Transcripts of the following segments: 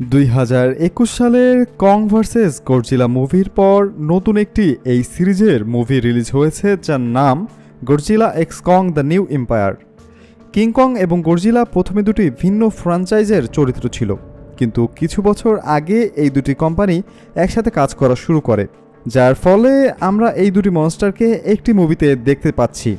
দুই হাজার একুশ সালের কং ভার্সেস গর্জিলা মুভির পর নতুন একটি এই সিরিজের মুভি রিলিজ হয়েছে, যার নাম Godzilla x Kong the new empire. King Kong এবং গর্জিলা প্রথমে দুটি ভিন্ন ফ্র্যাঞ্চাইজের চরিত্র ছিল, কিন্তু কিছু বছর আগে এই দুটি কোম্পানি একসাথে কাজ করা শুরু করে, যার ফলে আমরা এই দুটি মনস্টারকে একটি মুভিতে দেখতে পাচ্ছি।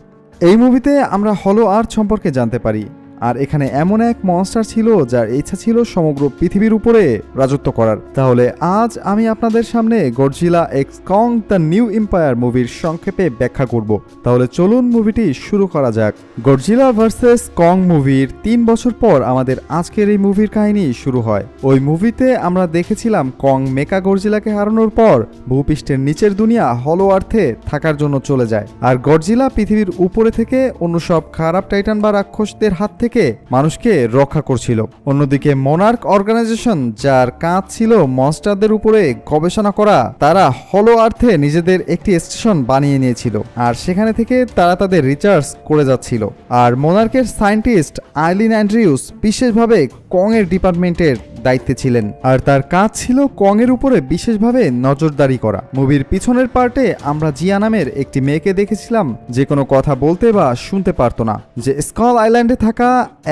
এই মুভিতে আমরা হলো আর্থ সম্পর্কে জানতে পারি। আর এখানে এমন এক মনস্টার ছিল যার ইচ্ছা ছিল সমগ্র পৃথিবীর উপরে রাজত্ব করার। তাহলে আজ আমি আপনাদের সামনে Godzilla x Kong the new empire মুভির সংক্ষেপে ব্যাখ্যা করব। তাহলে চলুন মুভিটি শুরু করা যাক। গডজিলা ভার্সেস কং মুভির তিন বছর পর আমাদের আজকের এই মুভির কাহিনী শুরু হয়। ওই মুভিতে আমরা দেখেছিলাম কং মেকা গডজিলাকে হারানোর পর ভূপৃষ্ঠের নিচের দুনিয়া হলো আর্থে থাকার জন্য চলে যায়। আর গডজিলা পৃথিবীর উপরে থেকে অন্য সব খারাপ টাইটান বা রাক্ষসদের হাত থেকে মানুষকে রক্ষা করছিল। অন্যদিকে মোনার্ক অর্গানাইজেশন যার কাজ ছিল মনস্টারদের উপরে গবেষণা করা, তারা হলো আর্থে নিজেদের একটি স্টেশন বানিয়ে নিয়েছিল আর সেখানে থেকে তারা তাদের রিচার্জ করে যাচ্ছিল। আর মোনার্কের সায়েন্টিস্ট আইলিন অ্যান্ড্রিউস বিশেষভাবে কং এর ডিপার্টমেন্টের দায়িত্বে ছিলেন। আর তার কাজ ছিল কং এর উপরে বিশেষভাবে নজরদারি করা। মুভির পিছনের পার্টে আমরা জিয়া নামের একটি মেয়েকে দেখেছিলাম, যে কোনো কথা বলতে বা শুনতে পারতো না। যে স্কল আইল্যান্ডে থাকা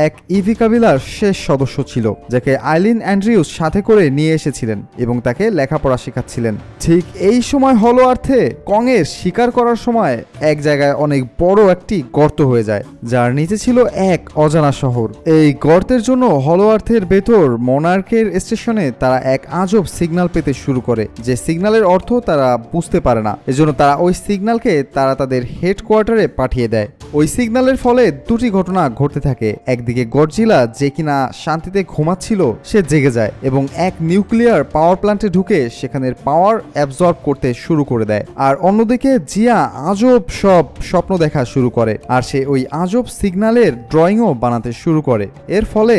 এক ইভি কাবিলার শেষ সদস্য ছিল, যাকে আইলিন অ্যান্ড্রিউস সাথে করে নিয়ে এসেছিলেন এবং তাকে লেখাপড়া শেখাচ্ছিলেন। ঠিক এই সময় হলো অর্থে কং এর শিকার করার সময় এক জায়গায় অনেক বড় একটি গর্ত হয়ে যায়, যার নিচে ছিল এক অজানা শহর। এই গর্তের জন্য হলো আর্থের ভেতর মোনার্কের স্টেশনে তারা এক আজব সিগন্যাল পেতে শুরু করে, যে সিগন্যালের অর্থ তারা বুঝতে পারে না। এজন্য তারা ওই সিগন্যালকে তারা তাদের হেডকোয়ার্টারে পাঠিয়ে দেয়। ওই সিগন্যালের ফলে দুটি ঘটনা ঘটতে থাকে। একদিকে গডজিলা, যে কিনা শান্তিতে ঘুমাচ্ছিল, সে জেগে যায় এবং এক নিউক্লিয়ার পাওয়ার প্ল্যান্টে ঢুকে সেখানের পাওয়ার অ্যাবজর্ব করতে শুরু করে দেয়। আর অন্যদিকে জিয়া আজব সব স্বপ্ন দেখা শুরু করে, আর সে ওই আজব সিগনালের ড্রয়িংও বানাতে শুরু করে। এর ফলে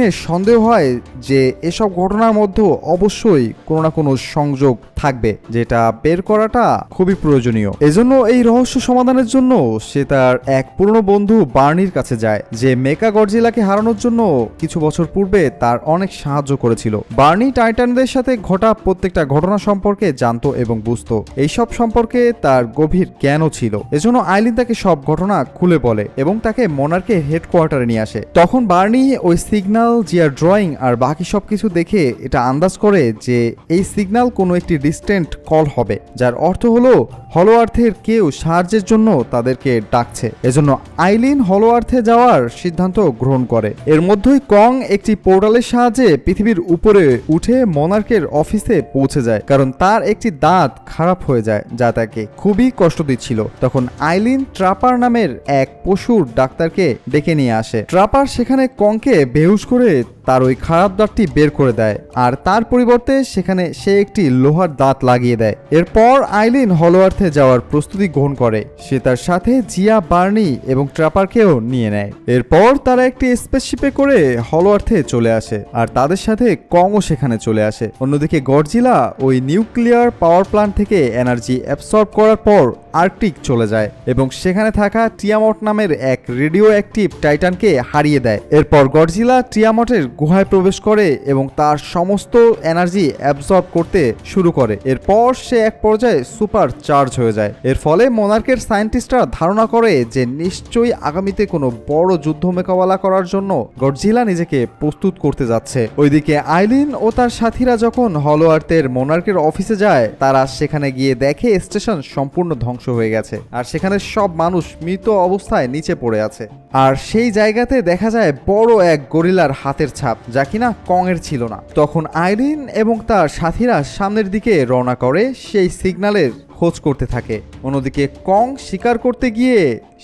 আইলিনের সন্দেহ হয় যে এসব ঘটনার মধ্যে অবশ্যই কোনো না কোনো সংযোগ থাকবে, যেটা বের করাটা খুবই প্রয়োজনীয়। এজন্য এই রহস্য সমাধানের জন্য সে তার এক পুরনো বন্ধু বার্নির কাছে যায়, যে মেকা গডজিলাকে হারানোর জন্য কিছু বছর পূর্বে তার অনেক সাহায্য করেছিল। বার্নি টাইটানদের সাথে ঘটা প্রত্যেকটা ঘটনা সম্পর্কে জানতো এবং বুঝতো। এইসব সম্পর্কে তার গভীর জ্ঞানও ছিল। এজন্য আইলিন তাকে সব ঘটনা খুলে বলে এবং তাকে মোনার্কে হেডকোয়ার্টারে নিয়ে আসে। তখন বার্নি ওই সিগন্যাল জিয়ার ড্রয়িং আর বাকি সবকিছু দেখে এটা আন্দাজ করে যে এই সিগন্যাল কোনো একটি ডিস্টেন্ট কল হবে, যার অর্থ হলো হলো আর্থের কেউ সাহায্যের জন্য তাদেরকে ডাকছে। এজন্য আইলিন হলো আর্থে যাওয়ার সিদ্ধান্ত গ্রহণ করে। এর মধ্যেই কং একটি পোর্টালের সাহায্যে পৃথিবীর উপরে উঠে মোনার্কের অফিসে পৌঁছে যায়, কারণ তার একটি দাঁত খারাপ হয়ে যায়, যা তাকে খুবই কষ্ট দিচ্ছিল। তখন আইলিন ট্রাপার নামের এক পশুর ডাক্তারকে ডেকে নিয়ে আসে। ট্রাপার সেখানে কংকে বেহুশ করে করে তার ওই খারাপ দাঁতটি বের করে দেয় আর তার পরিবর্তে সেখানে সে একটি লোহার দাঁত লাগিয়ে দেয়। এরপর আইলিন হলোয়ার্থে যাওয়ার প্রস্তুতি গ্রহণ করে। সে তার সাথে জিয়া, বার্নি এবং ট্রাপারকেও নিয়ে নেয়। এরপর তারা একটি স্পেসশিপে করে হলোয়ার্থে চলে আসে আর তাদের সাথে কংও সেখানে চলে আসে। অন্যদিকে গডজিলা ওই নিউক্লিয়ার পাওয়ার প্ল্যান্ট থেকে এনার্জি অ্যাবসর্ব করার পর আর্কটিক চলে যায় এবং সেখানে থাকা টিয়ামট নামের এক রেডিও অ্যাক্টিভ টাইটানকে হারিয়ে দেয়। এরপর গডজিলা টিয়ামটের গুহায় প্রবেশ করে এবং তার সমস্ত এনার্জি অ্যাবজর্ব করতে শুরু করে। এরপর সে এক পর্যায়ে সুপার চার্জ হয়ে যায়। এর ফলে মোনার্কের সায়েন্টিস্টরা ধারণা করে যে নিশ্চয়ই আগামীতে কোনো বড় যুদ্ধ মোকাবেলা করার জন্য গডজিলা নিজেকে প্রস্তুত করতে যাচ্ছে। ওইদিকে আইলিন ও তার সাথীরা যখন হলো আর্থের মোনার্কের অফিসে যায়, তারা সেখানে গিয়ে দেখে স্টেশন সম্পূর্ণ ধ্বংস হয়ে গেছে আর সেখানে সব মানুষ মৃত অবস্থায় নিচে পড়ে আছে। আর সেই জায়গাতে দেখা যায় বড় এক গরিলার হাতের ছাপ যা কিনা কংয়ের ছিল না। তখন আইরিন এবং তার সাথীরা সামনের দিকে রওনা করে সেই সিগন্যালের খোঁজ করতে থাকে। অন্যদিকে কং শিকার করতে গিয়ে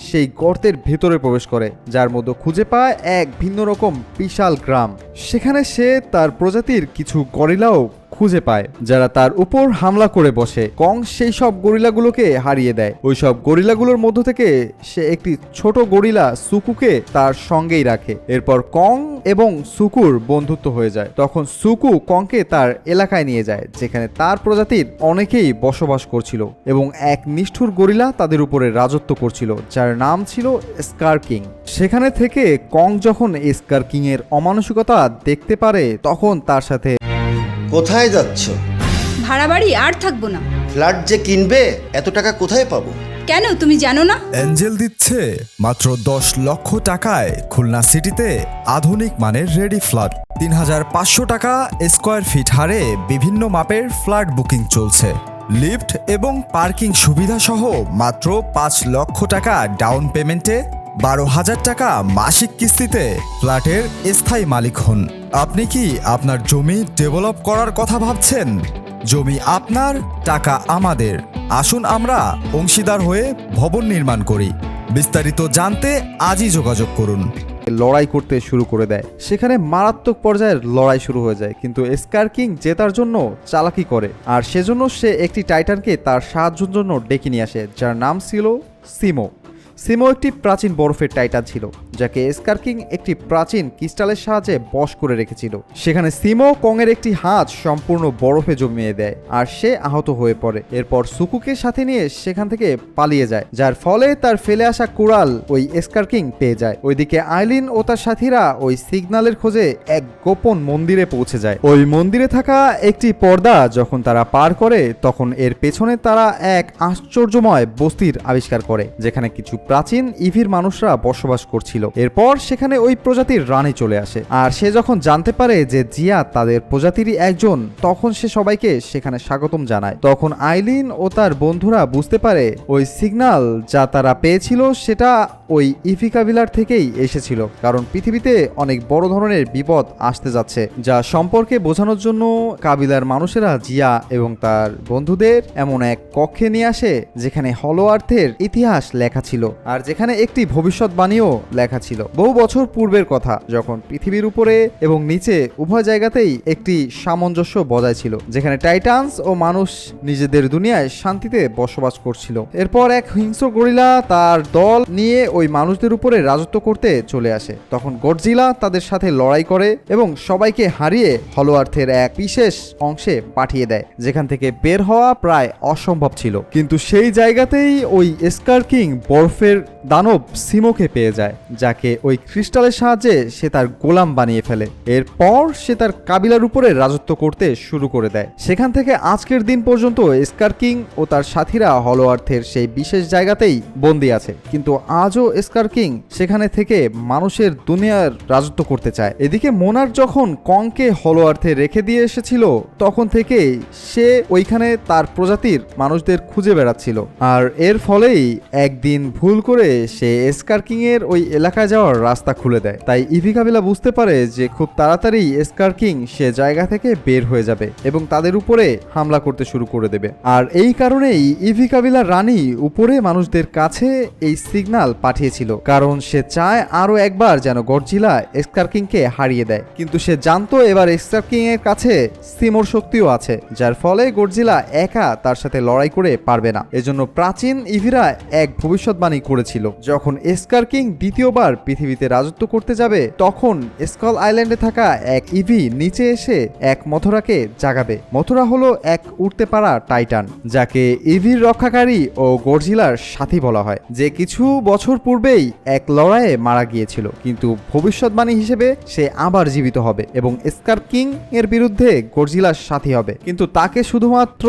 সেই গর্তের ভেতরে প্রবেশ করে, যার মধ্যে খুঁজে পায় এক ভিন্ন রকম বিশাল গ্রাম। সেখানে সে তার প্রজাতির কিছু গরিলাও খুঁজে পায়, যারা তার উপর হামলা করে বসে। কং সেই সব গরিলাগুলোকে হারিয়ে দেয়। ওই সব গরিলাগুলোর মধ্য থেকে সে একটি ছোট গরিলা সুকুকে তার সঙ্গেই রাখে। এরপর কং এবং সুকুর বন্ধুত্ব হয়ে যায়। তখন সুকু কংকে তার এলাকায় নিয়ে যায়, যেখানে তার প্রজাতির অনেকেই বসবাস করছিল এবং এক নিষ্ঠুর গরিলা তাদের উপরে রাজত্ব করছিল, যার নাম ছিল স্কার কিং। সেখানে থেকে কং যখন স্কার এর অমানসিকতা দেখতে পারে, তখন তার সাথে কোথায় যাচ্ছ? ভাড়া বাড়ি আর থাকব না। ফ্ল্যাট যে কিনবে এত টাকা কোথায় পাবো? কেন তুমি জানো না? এঞ্জেল দিচ্ছে মাত্র দশ লক্ষ টাকায় খুলনা সিটিতে আধুনিক মানের রেডি ফ্ল্যাট। তিন হাজার পাঁচশো টাকা স্কোয়ার ফিট হারে বিভিন্ন মাপের ফ্ল্যাট বুকিং চলছে। লিফট এবং পার্কিং সুবিধা সহ মাত্র পাঁচ লক্ষ টাকা ডাউন পেমেন্টে বারো হাজার টাকা মাসিক কিস্তিতে ফ্ল্যাটের স্থায়ী মালিক হন। আপনি কি আপনার জমি ডেভেলপ করার কথা ভাবছেন? জমি আপনার, টাকা আমাদের। আসুন আমরা অংশীদার হয়ে ভবন নির্মাণ করি। বিস্তারিত জানতে আজই যোগাযোগ করুন। লড়াই করতে শুরু করে দেয়। সেখানে মারাত্মক পর্যায়ের লড়াই শুরু হয়ে যায়। কিন্তু স্কার কিং জেতার জন্য চালাকি করে। আর সেজন্য সে একটি টাইটানকে তার সাহায্যের জন্য ডেকে নিয়ে আসে, যার নাম ছিল সিমো। সিমো একটি প্রাচীন বরফের টাইটান ছিল, যাকে স্কার কিং একটি প্রাচীন ক্রিস্টালের সাহায্যে বশ করে রেখেছিল। সেখানে সিমো কংয়ের একটি হাত সম্পূর্ণ বরফে জমিয়ে দেয়, আর সে আহত হয়ে পড়ে। এরপর সুকুকে সাথে নিয়ে সেখান থেকে পালিয়ে যায়, যার ফলে তার ফেলে আসা কুড়াল ওই স্কার কিং পেয়ে যায়। ওইদিকে আইলিন ও তার সাথীরা ওই সিগন্যালের খোঁজে এক গোপন মন্দিরে পৌঁছে যায়। ওই মন্দিরে থাকা একটি পর্দা যখন তারা পার করে, তখন এর পেছনে তারা এক আশ্চর্যময় বস্তির আবিষ্কার করে, যেখানে কিছু প্রাচীন ইভির মানুষরা বসবাস করছিল। এরপর সেখানে ওই প্রজাতির রানী চলে আসে। আর সে যখন জানতে পারে যে জিয়া তাদের প্রজাতিরই একজন, তখন সে সবাইকে সেখানে স্বাগতম জানায়। তখন আইলিন ও তার বন্ধুরা বুঝতে পারে ওই সিগন্যাল যা তারা পেয়েছিল, সেটা ওই ইফি কাবিলার থেকেই এসেছিল। কারণ পৃথিবীতে অনেক বড় ধরনের বিপদ আসতে যাচ্ছে, যা সম্পর্কে বোঝানোর জন্য কাবিলার মানুষেরা জিয়া এবং তার বন্ধুদের এমন এক কক্ষে নিয়ে আসে, যেখানে হলো আর্থের ইতিহাস লেখা ছিল। আর যেখানে একটি ভবিষ্যৎবাণীও লেখা ছিল। বহু বছর পূর্বের কথা, যখন পৃথিবীর উপরে এবং নিচে উভয় জায়গাতেই একটি সামঞ্জস্য বজায় ছিল, যেখানে টাইটান্স ও মানুষ নিজেদের দুনিয়ায় শান্তিতে বসবাস করছিল। এরপর এক হিংস্র গরিলা তার দল নিয়ে ওই মানুষদের উপরে রাজত্ব করতে চলে আসে। তখন গডজিলা তাদের সাথে লড়াই করে এবং সবাইকে হারিয়ে হলো আর্থের এক বিশেষ অংশে পাঠিয়ে দেয়, যেখান থেকে বের হওয়া প্রায় অসম্ভব ছিল। কিন্তু সেই জায়গাতেই ওই স্কার কিং বরফের দানব সিমোকে পেয়ে যায়, যাকে ওই ক্রিস্টালের সাহায্যে সে তার গোলাম বানিয়ে ফেলে। এরপর সে তার কাবিলার উপরে রাজত্ব করতে শুরু করে দেয়। সেখান থেকে আজকের দিন পর্যন্ত স্কার কিং ও তার সাথীরা হলো আর্থের সেই বিশেষ জায়গাতেই বন্দী আছে। কিন্তু আজও স্কার কিং সেখানে থেকে মানুষের দুনিয়ার রাজত্ব করতে চায়। এদিকে মোনার যখন কংকে হলো আর্থে রেখে দিয়ে এসেছিল, তখন থেকেই সে ওইখানে তার প্রজাতির মানুষদের খুঁজে বেড়াচ্ছিল। আর এর ফলেই একদিন ভুল করে সে স্কার এর ওই এলাকায় যাওয়ার রাস্তা খুলে দেয়। তাই ইভি কাবিলা বুঝতে পারে যে খুব তাড়াতাড়ি স্কার কিং সে জায়গা থেকে বের হয়ে যাবে এবং তাদের উপরে হামলা করতে শুরু করে দেবে। আর এই কারণেই ইভি কাবিলা রানী উপরে মানুষদের কাছে এই সিগন্যাল পাঠিয়েছিল। কারণ সে চায় আরও একবার যেন গডজিলা স্কার কিংকে হারিয়ে দেয়। কিন্তু সে জানতো এবার স্কার কিং এর কাছে সিমোর শক্তিও আছে, যার ফলে গডজিলা একা তার সাথে লড়াই করে পারবে না। এজন্য প্রাচীন ইভিরা এক ভবিষ্যৎবাণী করেছিল। যখন স্কার কিং দ্বিতীয়বার পৃথিবীতে রাজত্ব করতে যাবে, তখন স্কল আইল্যান্ডে থাকা এক ইভি নিচে এসে এক মথুরাকে জাগাবে। মথুরা হলো এক উঠতে পারা টাইটান, যাকে ইভির রক্ষাকারী ও গডজিলার সাথী বলা হয়, যে কিছু বছর পূর্বেই এক লড়াইয়ে মারা গিয়েছিল। কিন্তু ভবিষ্যৎবাণী হিসেবে সে আবার জীবিত হবে এবং স্কার কিং এর বিরুদ্ধে গডজিলার সাথী হবে। কিন্তু তাকে শুধুমাত্র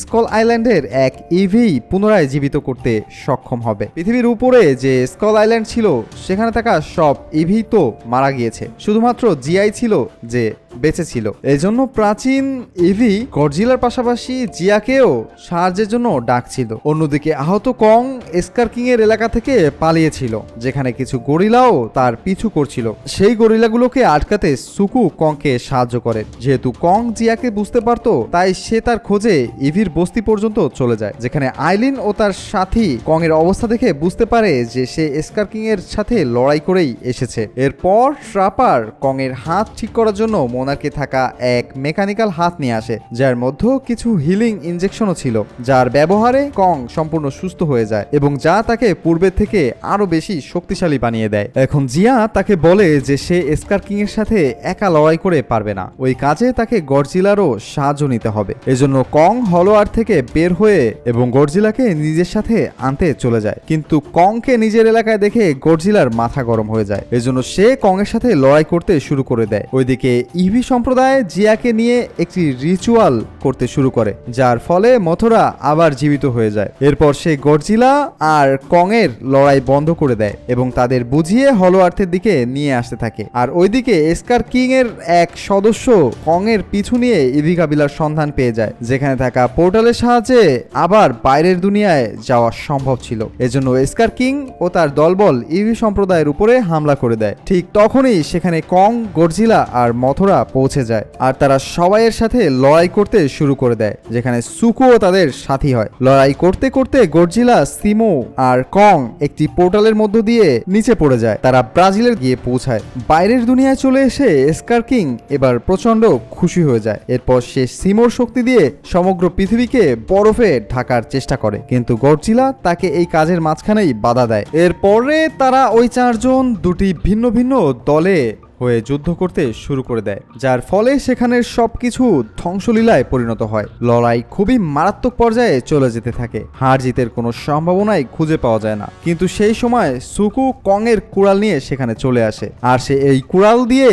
স্কল আইল্যান্ডের এক ইভি পুনরায় জীবিত করতে সক্ষম হবে। পৃথিবীর উপরে যে স্কল আইল্যান্ড ছিল, সেখানে থাকা সব ইভি তো মারা গিয়েছে। শুধুমাত্র জিআই ছিল যে বেঁচে ছিল। এই জন্য প্রাচীন ইভি গডজিলার পাশাপাশি জিয়াকেও সাহায্যের জন্য ডাকছিল। অন্যদিকে আহত কং স্কার কিং এর এলাকা থেকে পালিয়েছিল, যেখানে কিছু গরিলাও তার পিছু করছিল। সেই গরিলাগুলোকে আটকাতে সুকু কংকে সাহায্য করে। যেহেতু কং জিয়াকে বুঝতে পারতো, তাই সে তার খোঁজে ইভির বস্তি পর্যন্ত চলে যায়, যেখানে আইলিন ও তার সাথী কং এর অবস্থা দেখে বুঝতে পারে যে সে স্কার কিং এর সাথে লড়াই করেই এসেছে। এরপর ট্রাপার কং এর হাত ঠিক করার জন্য মন মোনার্কে থাকা এক মেকানিক্যাল হাত নিয়ে আসে, যার মধ্যে কিছু হিলিং ইনজেকশনও ছিল, যার ব্যবহারে কং সম্পূর্ণ সুস্থ হয়ে যায় এবং যা তাকে পূর্বের থেকে আরও বেশি শক্তিশালী বানিয়ে দেয়। এখন জিয়া তাকে বলে যে সে স্কার কিং এর সাথে একা লড়াই করে পারবে না। ওই কাজে তাকে গডজিলারও সাহায্য নিতে হবে। এজন্য কং হলোয়ার থেকে বের হয়ে এবং গডজিলাকে নিজের সাথে আনতে চলে যায়। কিন্তু কংকে নিজের এলাকায় দেখে গডজিলার মাথা গরম হয়ে যায়। এজন্য সে কং এর সাথে লড়াই করতে শুরু করে দেয়। ওইদিকে ইভি সম্প্রদায় জিয়াকে নিয়ে একটি রিচুয়াল করতে শুরু করে, যার ফলে মথুরা আবার জীবিত হয়ে যায়। এরপর সে গডজিলা আর কং এর লড়াই বন্ধ করে দেয় এবং তাদের বুঝিয়ে হলো আর্থের দিকে নিয়ে আসতে থাকে। আর ওইদিকে এসকার কিং এর এক সদস্য কং এর পিছু নিয়ে ইভি কাবিলার সন্ধান পেয়ে যায়, যেখানে থাকা পোর্টালের সাহায্যে আবার বাইরের দুনিয়ায় যাওয়া সম্ভব ছিল। এজন্য এসকার কিং ও তার দলবল ইভি সম্প্রদায়ের উপরে হামলা করে দেয়। ঠিক তখনই সেখানে কং গডজিলা আর মথুরা পৌঁছে যায়। আর তারা সবাইয়ের সাথে লড়াই করতে শুরু করে দেয়, যেখানে সুকুও তাদের সাথী হয়। লড়াই করতে করতে গডজিলা সিমো আর কং একটি পোর্টালের মধ্য দিয়ে নিচে পড়ে যায়। তারা ব্রাজিলের গিয়ে পৌঁছায়। বাইরের দুনিয়ায় চলে এসে এসকার কিং এবার প্রচণ্ড খুশি হয়ে যায়। এরপর সে সিমোর শক্তি দিয়ে সমগ্র পৃথিবীকে বরফে ঢাকার চেষ্টা করে। কিন্তু গডজিলা তাকে এই কাজের মাঝখানেই বাধা দেয়। এরপরে তারা ওই চারজন দুটি ভিন্ন ভিন্ন দলে হয়ে যুদ্ধ করতে শুরু করে দেয়, যার ফলে সেখানের সবকিছু ধ্বংসলীলায় পরিণত হয়। লড়াই খুবই মারাত্মক পর্যায়ে চলে যেতে থাকে। হার জিতের কোনো সম্ভাবনাই খুঁজে পাওয়া যায় না। কিন্তু সেই সময় সুকু কং এর কুড়াল নিয়ে সেখানে চলে আসে, আর সে এই কুড়াল দিয়ে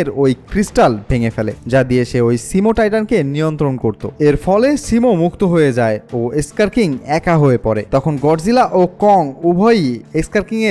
এর ওই ক্রিস্টাল ভেঙে ফেলে, যা দিয়ে সে ওই সিমো টাইটানকে নিয়ন্ত্রণ করত। এর ফলে সিমো মুক্ত হয়ে যায় ও এসকার কিং একা হয়ে পড়ে। তখন গডজিলা ও কং উভয়ই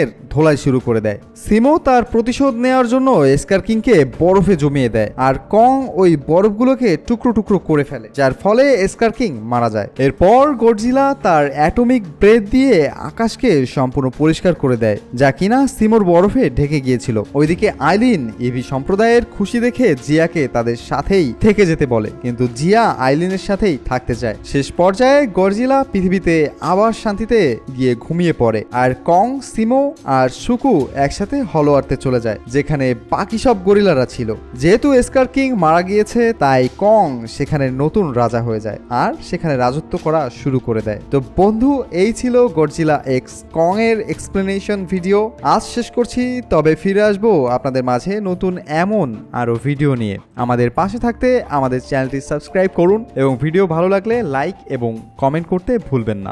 এর ধোলাই শুরু করে দেয়। সিমো তার প্রতিশোধ নেওয়ার জন্য এসকার কিংকে বরফে জমিয়ে দেয় আর কং ওই বরফগুলোকে টুকরো টুকরো করে ফেলে, যার ফলে এসকার কিং মারা যায়। এরপর গডজিলা তার অ্যাটমিক ব্রেথ দিয়ে আকাশকে সম্পূর্ণ পরিষ্কার করে দেয়, যা কিনা সিমোর বরফে ঢেকে গিয়েছিল। ওইদিকে আইলিন ইভি সম্প্রদায়ের খুশি দেখে জিয়াকে তাদের সাথেই থেকে যেতে বলে, কিন্তু জিয়া আইলিনের সাথেই থাকতে চায়। শেষ পর্যায়ে গরজিলা পৃথিবীতে আবার শান্তিতে গিয়ে ঘুমিয়ে পড়ে, আর কং, সিমো আর সুকু একসাথে হলো আর্থে চলে যায়, যেখানে বাকি সব গরিলারা ছিল। যেহেতু এসকার কিং মারা গিয়েছে, তাই কং সেখানে নতুন রাজা হয়ে যায় আর সেখানে রাজত্ব করা শুরু করে দেয়। তো বন্ধু, এই ছিল গডজিলা এক্স কং এর এক্সপ্লেনেশন ভিডিও। আজ শেষ করছি, তবে ফিরে আসব আপনাদের মাঝে নতুন এমন আরও ভিডিও নিয়ে। আমাদের পাশে থাকতে আমাদের চ্যানেলটি সাবস্ক্রাইব করুন এবং ভিডিও ভালো লাগলে লাইক এবং কমেন্ট করতে ভুলবেন না।